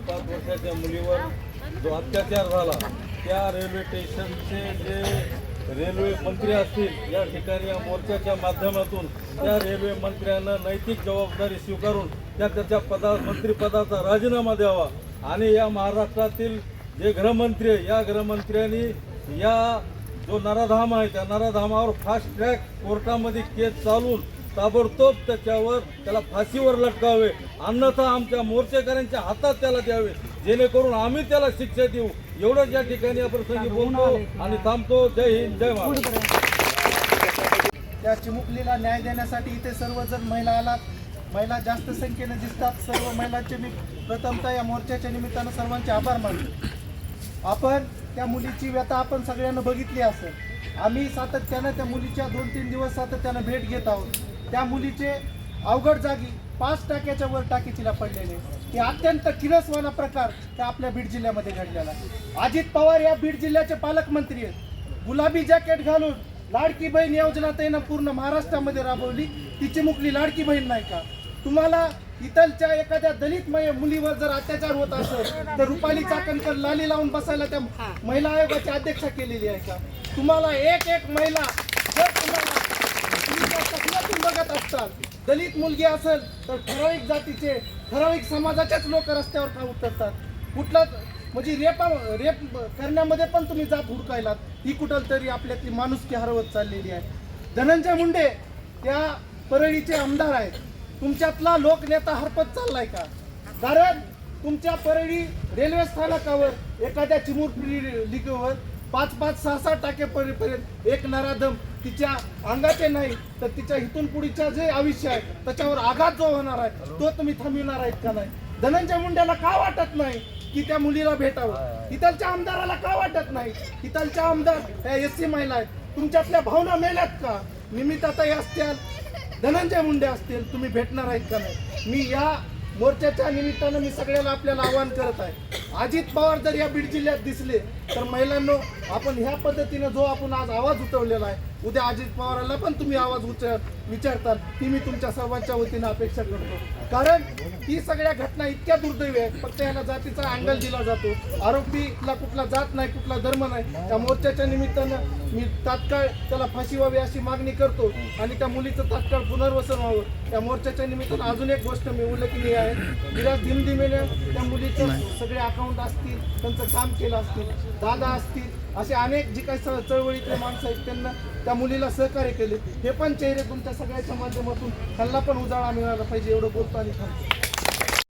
पाच वर्षाच्या मुलीवर जो अत्याचार झाला त्या रेल्वे स्टेशनचे जे रेल्वे मंत्री असतील या ठिकाणी या मोर्चाच्या माध्यमातून त्या रेल्वे मंत्र्यांना नैतिक जबाबदारी स्वीकारून त्या त्याच्या पदा मंत्रिपदाचा राजीनामा द्यावा. आणि या महाराष्ट्रातील जे गृहमंत्री आहे या गृहमंत्र्यांनी या जो नराधाम आहे त्या नराधामावर फास्ट ट्रॅक कोर्टामध्ये केस चालून ताबडतोब त्याच्यावर त्याला फाशीवर लटकावे. अन्यथा आमच्या मोर्चेकऱ्यांच्या हातात त्याला द्यावे. जेणेकरून आम्ही त्याला शिक्षा देऊ. एवढंच या ठिकाणी या प्रसंगी बोलतो आणि थांबतो. जय हिंद जय महाराष्ट्र. त्या चिमुकलीला न्याय देण्यासाठी इथे सर्वजण महिला आलात. महिला जास्त संख्येने दिसतात. सर्व महिलांचे मी प्रथमतः या मोर्चाच्या निमित्तानं सर्वांचे आभार मानतो. आपण त्या मुलीची व्यथा आपण सगळ्यांना बघितली असेल. आम्ही सातत्यानं त्या मुलीच्या दोन तीन दिवस सातत्यानं भेट घेत आहोत. त्या मुलीचे अवघड जागी पाच टाक्याच्या वर टाकी तिला पडलेले. हे अत्यंत किरसवाना प्रकार त्या आपल्या बीड जिल्ह्यामध्ये घडलेला. अजित पवार या बीड जिल्ह्याचे पालकमंत्री आहेत. गुलाबी जॅकेट घालून लाडकी बहीण योजना त्यानं पूर्ण महाराष्ट्रामध्ये राबवली. तिची मुकली लाडकी बहीण नाही का? तुम्हाला इथलच्या एखाद्या दलित मुलीवर जर अत्याचार होत असेल तर रुपाली चाकणकर लाली लावून बसायला त्या महिला आयोगाची अध्यक्षा केलेली आहे का? तुम्हाला एक एक महिला जर तुम्हाला तुम्ही त्या सपनातून असतात. दलित मुलगी असेल तर ठराविक जातीचे ठराविक समाजाचेच लोक रस्त्यावर का उतरतात कुठला म्हणजे रेपा रेप करण्यामध्ये पण तुम्ही जात हुडकायलात. ही कुठं तरी आपल्यातली माणुसकी हरवत चाललेली आहे. धनंजय मुंडे त्या परळीचे आमदार आहेत. तुमच्यातला लोकनेता हरपत चाललाय का? कारण तुमच्या परळी रेल्वे स्थानकावर एखाद्या चिमुरपुरी पाच पाच सहा सहा टाके पर्यंत एक नराधम तिच्या अंगाचे नाही तर तिच्या हिथून पुढीच्या जे आयुष्य आहे त्याच्यावर आघात जो होणार आहे तो तुम्ही थांबविणार आहेत का नाही? धनंजय मुंड्याला का वाटत नाही की त्या मुलीला भेटावं? इथलच्या आमदाराला का वाटत नाही? इथलच्या आमदार त्या एस सी महिला आहेत. तुमच्यातल्या भावना मेल्यात का? निमित्ताताई असतील. धनंजय मुंडे असतील तुम्ही भेटणार आहेत का नाही? मी या मोर्चाच्या निमित्तानं मी सगळ्याला आपल्याला आवाहन करत आहे. अजित पवार जर या बीड जिल्ह्यात दिसले तर महिलांनो आपण ह्या पद्धतीनं जो आपण आज आवाज उठवलेला आहे उद्या अजित पवारांना पण तुम्ही आवाज उचल विचारताल ती मी तुमच्या सर्वांच्या वतीनं अपेक्षा करतो. कारण ही सगळ्या घटना इतक्या दुर्दैवी आहेत. फक्त याला जातीचा अँगल दिला जातो. आरोपीला कुठला जात नाही कुठला धर्म नाही. त्या मोर्चाच्या निमित्तानं मी तात्काळ त्याला फाशी व्हावी अशी मागणी करतो आणि त्या मुलीचं तात्काळ पुनर्वसन व्हावं. त्या मोर्चाच्या निमित्तानं अजून एक गोष्ट मी उल्लेखनीय आहे. तिला दिमदिमेने त्या मुलीचं सगळे अकाउंट असतील त्यांचं काम केलं असतील दादा असतील असे अनेक जी काही चळवळीतले माणसं आहेत त्यांना त्या मुलीला सहकार्य केले. हे पण चेहरे तुमच्या सगळ्याच्या माध्यमातून त्यांना पण उजाळा मिळाला पाहिजे एवढं बोलतो आणि थांबतो.